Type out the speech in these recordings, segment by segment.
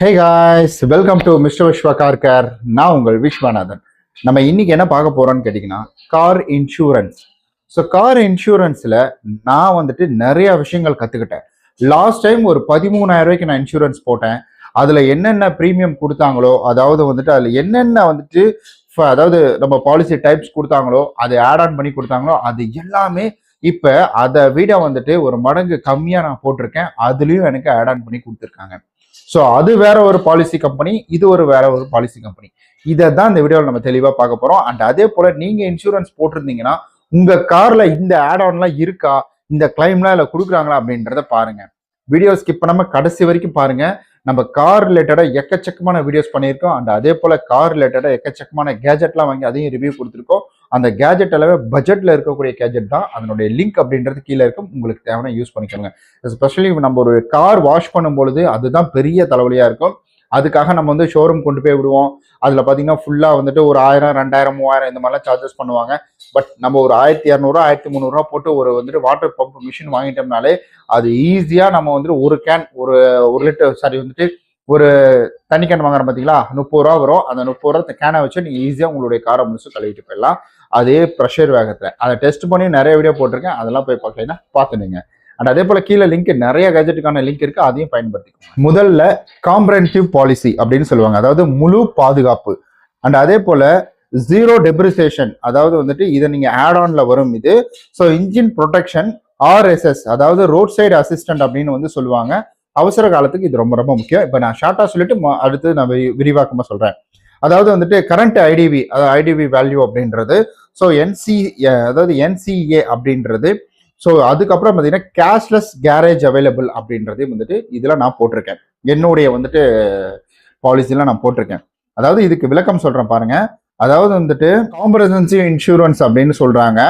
Hey guys welcome to mister Viswa car care நான் உங்கள் விஸ்வநாதன். நம்ம இன்னைக்கு என்ன பார்க்க போறோம்னு கேட்டிங்கன்னா கார் இன்சூரன்ஸ் ஸோ கார் இன்சூரன்ஸில் நான் வந்துட்டு நிறைய விஷயங்கள் கற்றுக்கிட்டேன் லாஸ்ட் டைம் ஒரு பதிமூணாயிரம் ரூபாய்க்கு நான் இன்சூரன்ஸ் போட்டேன். அதில் என்னென்ன ப்ரீமியம் கொடுத்தாங்களோ அதாவது வந்துட்டு அதில் என்னென்ன வந்துட்டு ஃப- அதாவது நம்ம பாலிசி டைப்ஸ் கொடுத்தாங்களோ அதை ஆட் ஆன் பண்ணி கொடுத்தாங்களோ அது எல்லாமே இப்போ அதை விட வந்துட்டு ஒரு மடங்கு கம்மியாக நான் போட்டிருக்கேன். அதுலேயும் எனக்கு ஆட் ஆன் பண்ணி கொடுத்துருக்காங்க. ஸோ அது வேற ஒரு பாலிசி கம்பெனி இது ஒரு வேற ஒரு பாலிசி கம்பெனி இதை தான் இந்த வீடியோவில் நம்ம தெளிவாக பார்க்க போகிறோம் அண்ட் அதே போல் நீங்கள் இன்சூரன்ஸ் போட்டிருந்தீங்கன்னா உங்கள் காரில் இந்த ஆட் ஆன்லாம் இருக்கா? இந்த கிளைம்லாம் இல்லை கொடுக்குறாங்களா அப்படின்றத பாருங்கள் வீடியோ ஸ்கிப் பண்ணாமல் கடைசி வரைக்கும் பாருங்கள் நம்ம கார் ரிலேட்டடாக எக்கச்சக்கமான வீடியோஸ் பண்ணியிருக்கோம். அண்ட் அதே போல் கார் ரிலேட்டடாக எக்கச்சக்கமான கேஜெட்லாம் வாங்கி அதையும் ரிவ்யூ கொடுத்துருக்கோம். அந்த கேஜெட் அளவு பட்ஜெட்டில் இருக்கக்கூடிய கேஜெட் தான் அதனுடைய லிங்க் அப்படின்றது கீழே இருக்கும். உங்களுக்கு தேவையான யூஸ் பண்ணிக்கோங்க. எஸ்பெஷலி நம்ம ஒரு கார் வாஷ் பண்ணும் பொழுது அதுதான் பெரிய தலைவலியாக இருக்கும். அதுக்காக நம்ம வந்து ஷோரூம் கொண்டு போய் விடுவோம். அதில் பார்த்தீங்கன்னா ஃபுல்லாக வந்துட்டு ஒரு ஆயிரம் ரெண்டாயிரம் மூவாயிரம் இந்த மாதிரிலாம் சார்ஜஸ் பண்ணுவாங்க. பட் நம்ம ஒரு ஆயிரத்தி இரநூறுவா ஆயிரத்தி முந்நூறுரூவா போட்டு ஒரு வந்துட்டு வாட்டர் பம்ப் மிஷின் வாங்கிட்டோம்னாலே அது ஈஸியாக நம்ம வந்துட்டு ஒரு கேன் ஒரு ஒரு லிட்டர் சாரி வந்துட்டு ஒரு தண்ணி கேன் வாங்குறோம் பார்த்தீங்களா முப்பது ரூபா வரும். அந்த முப்பது ரூபா கேனை வச்சு நீங்கள் ஈஸியாக உங்களுடைய காரை முடிச்சு கழுவிட்டு போயிடலாம். அதே ப்ரெஷர் வேகத்தில். அதை டெஸ்ட் பண்ணி நிறைய வீடியோ போட்டிருக்கேன். அதெல்லாம் போய் பார்க்கலாம் பார்த்துனுங்க அண்ட் அதே போல் கீழே லிங்க் நிறைய கேஜெட்டுக்கான லிங்க் இருக்குது அதையும் பயன்படுத்திக்கோங்க. முதல்ல காம்ப்ரஹென்சிவ் பாலிசி அப்படின்னு சொல்லுவாங்க. அதாவது முழு பாதுகாப்பு. அண்ட் அதே போல் ஜீரோ டெப்ரிசியேஷன் அதாவது வந்துட்டு இதை நீங்கள் ஆட் ஆன்ல வரும் இது. ஸோ இன்ஜின் ப்ரொடெக்ஷன் ஆர்எஸ்எஸ் அதாவது ரோட் சைடு அசிஸ்டன்ட் அப்படின்னு வந்து சொல்லுவாங்க. அவசர காலத்துக்கு இது ரொம்ப ரொம்ப முக்கியம். இப்போ நான் ஷார்ட்டா சொல்லிட்டு அடுத்து நான் வி- சொல்கிறேன் அதாவது வந்துட்டு கரண்ட் ஐடிவி அதாவது ஐடிவி வேல்யூ அப்படின்றது ஸோ என்சி அதாவது என்சிஏ அப்படின்றது ஸோ அதுக்கப்புறம் பார்த்தீங்கன்னா கேஷ்லெஸ் கேரேஜ் அவைலபிள் அப்படின்றதையும் வந்துட்டு இதில் நான் போட்டிருக்கேன். என்னுடைய வந்துட்டு பாலிசிலாம் நான் போட்டிருக்கேன். அதாவது இதுக்கு விளக்கம் சொல்கிறேன் பாருங்க. அதாவது வந்துட்டு காம்பரசன்சி இன்சூரன்ஸ் அப்படின்னு சொல்கிறாங்க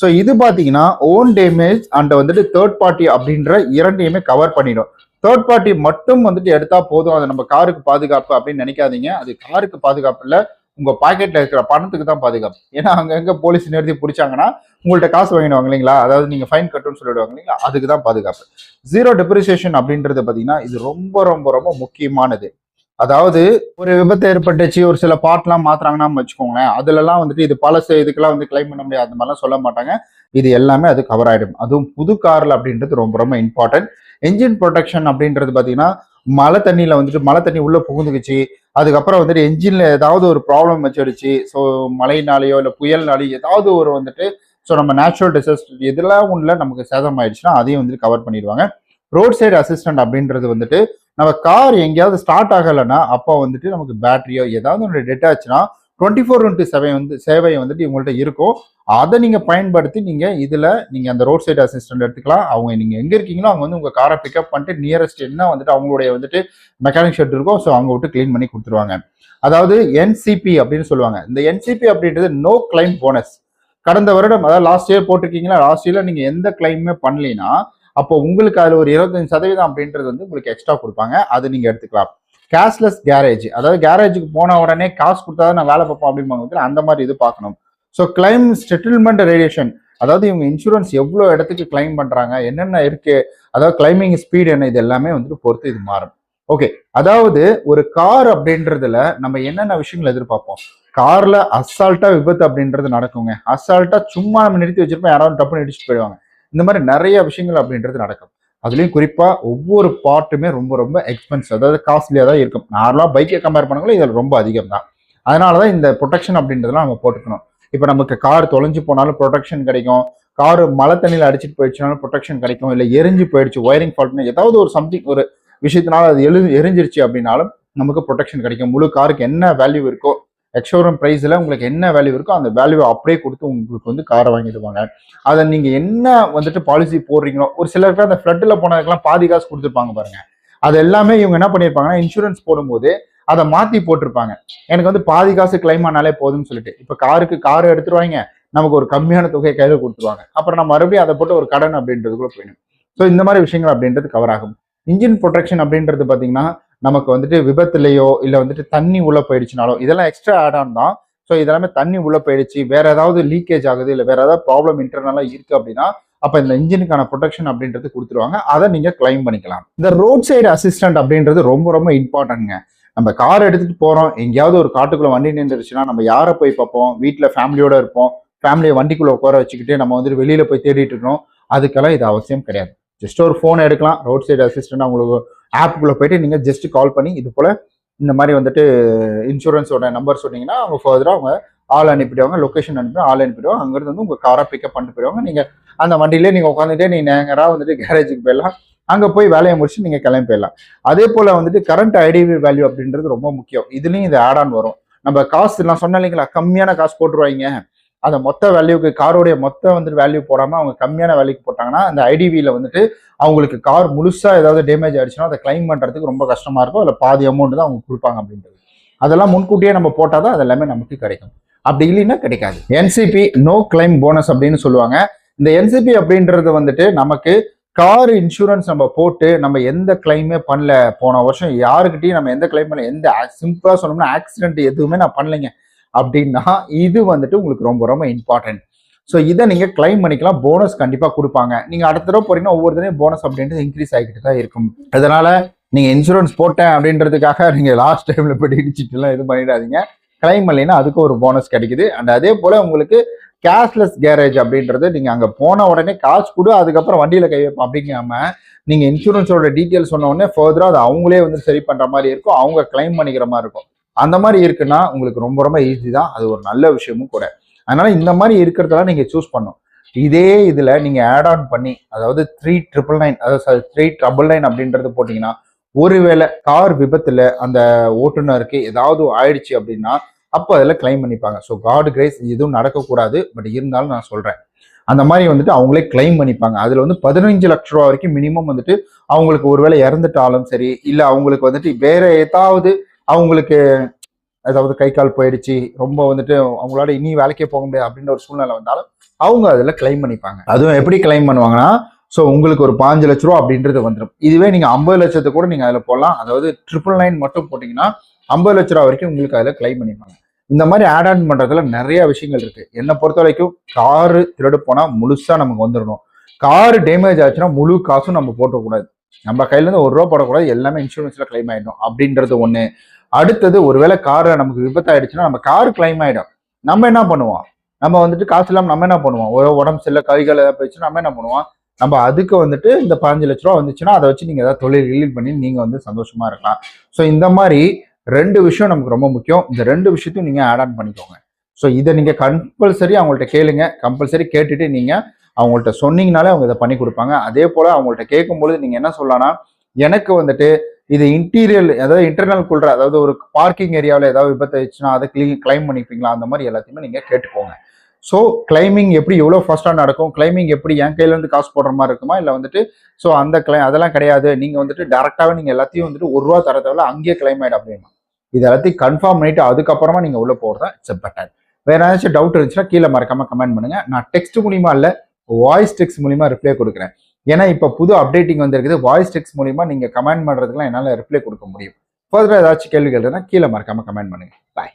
ஸோ இது பார்த்தீங்கன்னா ஓன் டேமேஜ் அண்ட் வந்துட்டு தேர்ட் பார்ட்டி அப்படின்ற இரண்டையுமே கவர் பண்ணிடும். தேர்ட் பார்ட்டி மட்டும் வந்துட்டு எடுத்தா போதும். அது நம்ம காருக்கு பாதுகாப்பு அப்படின்னு நினைக்காதீங்க. அது காருக்கு பாதுகாப்பு இல்ல. உங்க பாக்கெட்ல இருக்கிற பணத்துக்கு தான் பாதுகாப்பு. ஏன்னா அங்கங்க போலீஸ் நிறுத்தி பிடிச்சாங்கன்னா உங்கள்ட்ட காசு வாங்கிடுவாங்க இல்லைங்களா? அதாவது நீங்க ஃபைன் கட்டுன்னு சொல்லிடுவாங்க இல்லைங்களா? அதுக்கு தான் பாதுகாப்பு. ஜீரோ டெப்ரிசியேஷன் அப்படின்றது பாத்தீங்கன்னா இது ரொம்ப ரொம்ப ரொம்ப முக்கியமானது. அதாவது ஒரு விபத்து ஏற்பட்டுச்சு ஒரு சில பார்ட்லாம் மாத்துறாங்கன்னா வச்சுக்கோங்களேன். அதுலலாம் வந்துட்டு இது பழசு இதுக்கெல்லாம் வந்து கிளைம் பண்ண முடியாது. அந்த மாதிரிலாம் சொல்ல மாட்டாங்க. இது எல்லாமே அது கவர் ஆயிடும். அதுவும் புது கார்ல அப்படின்றது ரொம்ப ரொம்ப இம்பார்ட்டன்ட் என்ஜின் ப்ரொடெக்ஷன் அப்படின்றது பாத்தீங்கன்னா மழை தண்ணியில வந்துட்டு மழை தண்ணி உள்ள புகுந்துக்குச்சு. அதுக்கப்புறம் வந்துட்டு என்ஜின்ல ஏதாவது ஒரு ப்ராப்ளம் வச்சிடுச்சு. ஸோ மழையினாலேயோ இல்லை புயல்னாலேயோ ஏதாவது ஒரு வந்துட்டு ஸோ நம்ம நேச்சுரல் டிசாஸ்டர் இதெல்லாம் ஒன்றில் நமக்கு சேதம் ஆயிடுச்சுன்னா அதையும் வந்துட்டு கவர் பண்ணிடுவாங்க. ரோட் சைடு அசிஸ்டன்ட் அப்படின்றது வந்துட்டு நம்ம கார் எங்கேயாவது ஸ்டார்ட் ஆகலைன்னா அப்போ வந்துட்டு நமக்கு பேட்டரியோ ஏதாவது ஒன்று டெட் ஆச்சுன்னா டுவெண்ட்டி ஃபோர் இன்ட்டு செவன் வந்து சேவை வந்துட்டு உங்கள்கிட்ட இருக்கும். அதை நீங்கள் பயன்படுத்தி நீங்கள் இதில் நீங்கள் அந்த ரோட் சைடு அசிஸ்டன்ட் எடுத்துக்கலாம். அவங்க நீங்கள் எங்கே இருக்கீங்களோ அவங்க வந்து உங்கள் காரை பிக்கப் பண்ணிட்டு நியரஸ்ட் என்ன வந்துட்டு அவங்களுடைய வந்துட்டு மெக்கானிக் ஷெட் இருக்கும் ஸோ அவங்க விட்டு க்ளீன் பண்ணி கொடுத்துருவாங்க. அதாவது என்சிபி அப்படின்னு சொல்லுவாங்க. இந்த என்சிபி அப்படின்றது நோ கிளைம் போனஸ் கடந்த வருடம் அதாவது லாஸ்ட் இயர் போட்டிருக்கீங்களா? லாஸ்ட் இயரில் நீங்கள் எந்த கிளைமே பண்ணலைன்னா அப்போ உங்களுக்கு அதில் ஒரு இருபத்தஞ்சு சதவீதம் அப்படின்றது வந்து உங்களுக்கு எக்ஸ்ட்ரா கொடுப்பாங்க. அதை நீங்கள் எடுத்துக்கலாம். கேஷ்லெஸ் கேரேஜ் அதாவது கேரேஜுக்கு போன உடனே காசு கொடுத்தா தான் நான் வேலை பார்ப்போம் அப்படிம்பாங்க அந்த மாதிரி இது பார்க்கணும். ஸோ கிளைம் செட்டில்மெண்ட் ரேடியேஷன் அதாவது இவங்க இன்சூரன்ஸ் எவ்வளோ இடத்துக்கு கிளைம் பண்ணுறாங்க என்னென்ன இருக்கு அதாவது கிளைமிங் ஸ்பீடு என்ன இது எல்லாமே வந்துட்டு பொறுத்து இது மாறும். ஓகே அதாவது ஒரு கார் அப்படின்றதுல நம்ம என்னென்ன விஷயங்கள் எதிர்பார்ப்போம்? கார்ல அசால்ட்டா விபத்து அப்படின்றது நடக்குங்க. அசால்ட்டா சும்மா நம்ம நிறுத்தி வச்சிருப்போம் யாராவது டப்புன்னு இடிச்சுட்டு போயிடுவாங்க. இந்த மாதிரி நிறைய விஷயங்கள் அப்படின்றது நடக்கும். அதுலேயும் குறிப்பாக ஒவ்வொரு பார்ட்டுமே ரொம்ப ரொம்ப எக்ஸ்பென்ஸ் அதாவது காஸ்ட்லியாக தான் இருக்கும் நார்மலாக பைக்கை கம்பேர் பண்ணாங்களோ இதில் ரொம்ப அதிகம் தான் அதனால தான் இந்த ப்ரொடெக்ஷன் அப்படின்றதெல்லாம் நம்ம போட்டுக்கணும். இப்போ நமக்கு கார் தொலைஞ்சு போனாலும் ப்ரொடெக்ஷன் கிடைக்கும். கார் மழை தண்ணியில் அடிச்சிட்டு போயிடுச்சுனாலும் ப்ரொடெக்ஷன் கிடைக்கும். இல்லை எரிஞ்சு போயிடுச்சு ஒயரிங் ஃபால்ட்னு ஏதாவது ஒரு சம்திங் ஒரு விஷயத்தினால அது எழு எரிஞ்சிருச்சு அப்படின்னாலும் நமக்கு ப்ரொடெக்ஷன் கிடைக்கும். முழு காருக்கு என்ன வேல்யூ இருக்கோ எக்ஷோரூம் ப்ரைஸில் உங்களுக்கு என்ன வேல்யூ இருக்கோ அந்த வேல்யூவை அப்படியே கொடுத்து உங்களுக்கு வந்து காரை வாங்கிடுவாங்க. அதை நீங்கள் என்ன வந்துட்டு பாலிசி போடுறீங்களோ ஒரு சிலருக்கு அந்த ஃப்ளட்டில் போனதுக்கெல்லாம் பாதி காசு கொடுத்துருப்பாங்க பாருங்க. அது எல்லாமே இவங்க என்ன பண்ணியிருப்பாங்கன்னா இன்சூரன்ஸ் போடும்போது அதை மாற்றி போட்டிருப்பாங்க. எனக்கு வந்து பாதி காசு கிளைம் ஆனாலே போதும்னு சொல்லிட்டு. இப்போ காருக்கு கார் எடுத்துருவாங்க நமக்கு ஒரு கம்மியான தொகையை கையில் கொடுத்துருவாங்க. அப்புறம் நம்ம மறுபடியும் அதை போட்டு ஒரு கடன் அப்படின்றது கூட போயிடும். ஸோ இந்த மாதிரி விஷயங்கள் அப்படின்றது கவர் ஆகும். இன்ஜின் ப்ரொடெக்ஷன் அப்படின்றது பார்த்தீங்கன்னா நமக்கு வந்துட்டு விபத்துலையோ இல்லை வந்துட்டு தண்ணி உள்ள போயிடுச்சுனாலோ இதெல்லாம் எக்ஸ்ட்ரா ஆட் ஆன் தான். ஸோ இதெல்லாமே தண்ணி உள்ள போயிடுச்சு. வேற ஏதாவது லீக்கேஜ் ஆகுது இல்லை வேற ஏதாவது ப்ராப்ளம் இன்டர்னலாக இருக்கு அப்படின்னா அப்போ இந்த இன்ஜினுக்கான ப்ரொடெக்ஷன் அப்படின்றது கொடுத்துருவாங்க. அதை நீங்கள் கிளைம் பண்ணிக்கலாம். இந்த ரோட் சைடு அசிஸ்டன்ட் அப்படின்றது ரொம்ப ரொம்ப இம்பார்ட்டன்ட்ங்க நம்ம கார் எடுத்துட்டு போகிறோம் எங்கேயாவது ஒரு காட்டுக்குள்ள வண்டி நின்றுச்சுன்னா நம்ம யாரை போய் பார்ப்போம்? வீட்டில் ஃபேமிலியோட இருப்போம். ஃபேமிலியை வண்டிக்குள்ளே உட்கார வச்சுக்கிட்டு நம்ம வந்துட்டு வெளியில் போய் தேடிட்டு இருக்கோம். அதுக்கெல்லாம் இது அவசியம் கிடையாது. ஜஸ்ட் ஒரு ஃபோன் எடுக்கலாம். ரோட் சைடு அசிஸ்டன்ட் அவங்களுக்கு ஆப்புக்குள்ளே போயிட்டு நீங்கள் ஜஸ்ட் கால் பண்ணி இது போல் இந்த மாதிரி வந்துட்டு இன்சூரன்ஸோட நம்பர் சொன்னீங்கன்னா அவங்க ஃபர்தராக அவங்க ஆள் அனுப்பிடுவாங்க லொக்கேஷன் அனுப்பி ஆள் அனுப்பிடுவாங்க. அங்கேருந்து வந்து உங்கள் காரை பிக்கப் பண்ணிட்டு போயிடுவாங்க. நீங்கள் அந்த வண்டியிலே நீங்கள் உட்காந்துட்டே நீங்கள் நேராக வந்துட்டு கேரேஜுக்கு போயிடலாம். அங்கே போய் வேலையை முடிச்சு நீங்கள் கிளம்பி போயிடலாம். அதே போல் வந்துட்டு கரண்ட் ஐடிவி வேல்யூ அப்படின்றது ரொம்ப முக்கியம். இதுலேயும் இது ஆட் ஆன் வரும். நம்ம காசு நான் சொன்னேன் இல்லைங்களா கம்மியான காசு போட்டுருவாங்க. அந்த மொத்த வேல்யூக்கு காரோடைய மொத்த வந்துட்டு வேல்யூ போடாமல் அவங்க கம்மியான வேல்யூக்கு போட்டாங்கன்னா அந்த ஐடிவியில் வந்துட்டு அவங்களுக்கு கார் முழுசாக ஏதாவது டேமேஜ் ஆயிடுச்சுன்னா அதை கிளைம் பண்ணுறதுக்கு ரொம்ப கஷ்டமாக இருக்கும். அதில் பாதி அமௌண்ட் தான் அவங்க கொடுப்பாங்க அப்படின்றது. அதெல்லாம் முன்கூட்டியே நம்ம போட்டால் தான் அதெல்லாமே நமக்கு கிடைக்கும். அப்படி இல்லைன்னா கிடைக்காது. என்சிபி நோ கிளைம் போனஸ் அப்படின்னு சொல்லுவாங்க. இந்த என்சிபி அப்படின்றது வந்துட்டு நமக்கு கார் இன்சூரன்ஸ் நம்ம போட்டு நம்ம எந்த கிளைமே பண்ணல போன வருஷம் யாருக்கிட்டையும் நம்ம எந்த கிளைம் பண்ணல எந்த சிம்பிளாக சொன்னோம்னா ஆக்சிடென்ட் எதுவுமே நான் பண்ணலைங்க. அப்படின்னா இது வந்துட்டு உங்களுக்கு ரொம்ப ரொம்ப இம்பார்ட்டன்ட் ஸோ இதை நீங்கள் கிளைம் பண்ணிக்கலாம். போனஸ் கண்டிப்பாக கொடுப்பாங்க. நீங்கள் அடுத்த தடவை போறீங்கன்னா ஒவ்வொரு தடவையும் போனஸ் அப்படின்றது இன்க்ரீஸ் ஆகிக்கிட்டு தான் இருக்கும். அதனால நீங்கள் இன்சூரன்ஸ் போட்டேன் அப்படின்றதுக்காக நீங்கள் லாஸ்ட் டைமில் போய் இடிச்சிட்டுலாம் இது பண்ணிடாதீங்க. கிளைம் பண்ணலைன்னா அதுக்கு ஒரு போனஸ் கிடைக்குது. அண்ட் அதே போல் உங்களுக்கு கேஷ்லெஸ் கேரேஜ் அப்படின்றது நீங்கள் அங்கே போன உடனே காசு கொடு அதுக்கப்புறம் வண்டியில் கை வைப்போம். அப்படிங்காம நீங்கள் இன்சூரன்ஸோட டீட்டெயில் சொன்ன உடனே ஃபர்தராக அது அவங்களே வந்து சரி பண்ணுற மாதிரி இருக்கும். அவங்க கிளைம் பண்ணிக்கிற மாதிரி இருக்கும். அந்த மாதிரி இருக்குன்னா உங்களுக்கு ரொம்ப ரொம்ப ஈஸி தான். அது ஒரு நல்ல விஷயமும் கூட. அதனால இந்த மாதிரி இருக்கிறதெல்லாம் நீங்க சூஸ் பண்ணும் இதே இதுல நீங்க ஆட் ஆன் பண்ணி அதாவது த்ரீ ட்ரிபிள் நைன் அதாவது த்ரீ ட்ரபிள் நைன் அப்படின்றது போட்டீங்கன்னா ஒருவேளை கார் விபத்துல அந்த ஓட்டுநருக்கு ஏதாவது ஆயிடுச்சு அப்படின்னா அப்போ அதில் கிளைம் பண்ணிப்பாங்க. ஸோ காட் கிரேஸ் எதுவும் நடக்கக்கூடாது பட் இருந்தாலும் நான் சொல்கிறேன் அந்த மாதிரி வந்துட்டு அவங்களே கிளைம் பண்ணிப்பாங்க. அதில் வந்து பதினஞ்சு லட்ச ரூபா வரைக்கும் மினிமம் வந்துட்டு அவங்களுக்கு ஒருவேளை இறந்துட்டாலும் சரி இல்லை அவங்களுக்கு வந்துட்டு வேற ஏதாவது அவங்களுக்கு அதாவது கை கால் போயிடுச்சு ரொம்ப வந்துட்டு அவங்களால இனி வேலைக்கே போக முடியாது அப்படின்ற ஒரு சூழ்நிலை வந்தாலும் அவங்க அதில் கிளைம் பண்ணிப்பாங்க. அதுவும் எப்படி கிளைம் பண்ணுவாங்கன்னா ஸோ உங்களுக்கு ஒரு பாஞ்சு லட்ச ரூபா அப்படின்றது வந்துடும் இதுவே நீங்கள் ஐம்பது லட்சத்தை கூட நீங்கள் அதில் போடலாம். அதாவது ட்ரிபிள் நைன் மட்டும் போட்டிங்கன்னா ஐம்பது லட்ச ரூபா வரைக்கும் உங்களுக்கு அதில் கிளைம் பண்ணிப்பாங்க. இந்த மாதிரி ஆட் ஆன் பண்ணுறதுல நிறைய விஷயங்கள் இருக்கு. என்னை பொறுத்த வரைக்கும் காரு திருடு போனால் முழுசாக நமக்கு வந்துடணும் காரு டேமேஜ் ஆச்சுன்னா முழு காசும் நம்ம போட்டக்கூடாது நம்ம கையிலேருந்து ஒரு ரூபா போடக்கூடாது எல்லாமே இன்சூரன்ஸில் கிளைம் ஆகிடும் அப்படின்றது ஒன்று அடுத்தது ஒருவேளை கார் நமக்கு விபத்தாயிடுச்சுன்னா நம்ம கார் கிளைம் ஆகிடும் நம்ம என்ன பண்ணுவோம்? நம்ம வந்துட்டு காசு இல்லாமல் நம்ம என்ன பண்ணுவோம்? ஒரு உடம்பு சரியில்லை கைகள் ஏதாவது போயிடுச்சுன்னா நம்ம என்ன பண்ணுவோம்? நம்ம அதுக்கு வந்துட்டு இந்த பதினஞ்சு லட்ச ரூபா வந்துச்சுன்னா அதை வச்சு நீங்கள் ஏதாவது தொழில் ரிலீட் பண்ணி நீங்கள் வந்து சந்தோஷமாக இருக்கலாம். ஸோ இந்த மாதிரி ரெண்டு விஷயம் நமக்கு ரொம்ப முக்கியம். இந்த ரெண்டு விஷயத்தையும் நீங்கள் ஆட் ஆன் பண்ணிக்கோங்க. ஸோ இதை நீங்கள் கம்பல்சரி அவங்கள்ட்ட கேளுங்க. கம்பல்சரி கேட்டுட்டு நீங்கள் அவங்கள்ட்ட சொன்னீங்கனாலே அவங்க இதை பண்ணி கொடுப்பாங்க. அதே போல் அவங்கள்ட்ட கேட்கும்பொழுது நீங்கள் என்ன சொல்லலாம்னா எனக்கு வந்துட்டு இது இன்டீரியல் அதாவது இன்டர்னல் குள்ற அதாவது ஒரு பார்க்கிங் ஏரியாவில் ஏதாவது விபத்து ஆயிடுச்சுன்னா அதை கிளீ கிளைம் பண்ணிப்பீங்களா? அந்த மாதிரி எல்லாத்தையுமே நீங்கள் கேட்டுக்கோங்க. ஸோ கிளைமிங் எப்படி எவ்வளோ ஃபர்ஸ்ட்டாக நடக்கும்? கிளைமிங் எப்படி என் கையிலேருந்து காசு போடுற மாதிரி இருக்குமா? இல்லை வந்துட்டு ஸோ அந்த கிளை அதெல்லாம் கிடையாது. நீங்கள் வந்துட்டு டேரெக்டாகவே நீங்கள் எல்லாத்தையும் வந்துட்டு ஒரு ரூபா தர தேவையில்ல அங்கேயே கிளைம் ஆகிடும் அப்படின்னா. இது எல்லாத்தையும் கன்ஃபார்ம் பண்ணிட்டு அதுக்கப்புறமா நீங்கள் உள்ளே போகிறதா இட்ஸ் பெட்டர் வேற ஏதாச்சும் டவுட் இருந்துச்சுன்னா கீழே மறக்காம கமெண்ட் பண்ணுங்க. நான் டெக்ஸ்ட் மூலியமா இல்லை வாய்ஸ் டெக்ஸ்ட் மூலிமா ரிப்ளை கொடுக்குறேன். ஏன்னா இப்போ புது அப்டேட்டிங் வந்திருக்குது. வாய்ஸ் டெக்ஸ்ட் மூலிமா நீங்கள் கமெண்ட் பண்ணுறதுக்குலாம் என்னால் ரிப்ளை கொடுக்க முடியும். ஃபர்தராக ஏதாச்சும் கேள்விகள் இருந்தால் கீழே மறக்காம கமெண்ட் பண்ணுங்கள் பாய்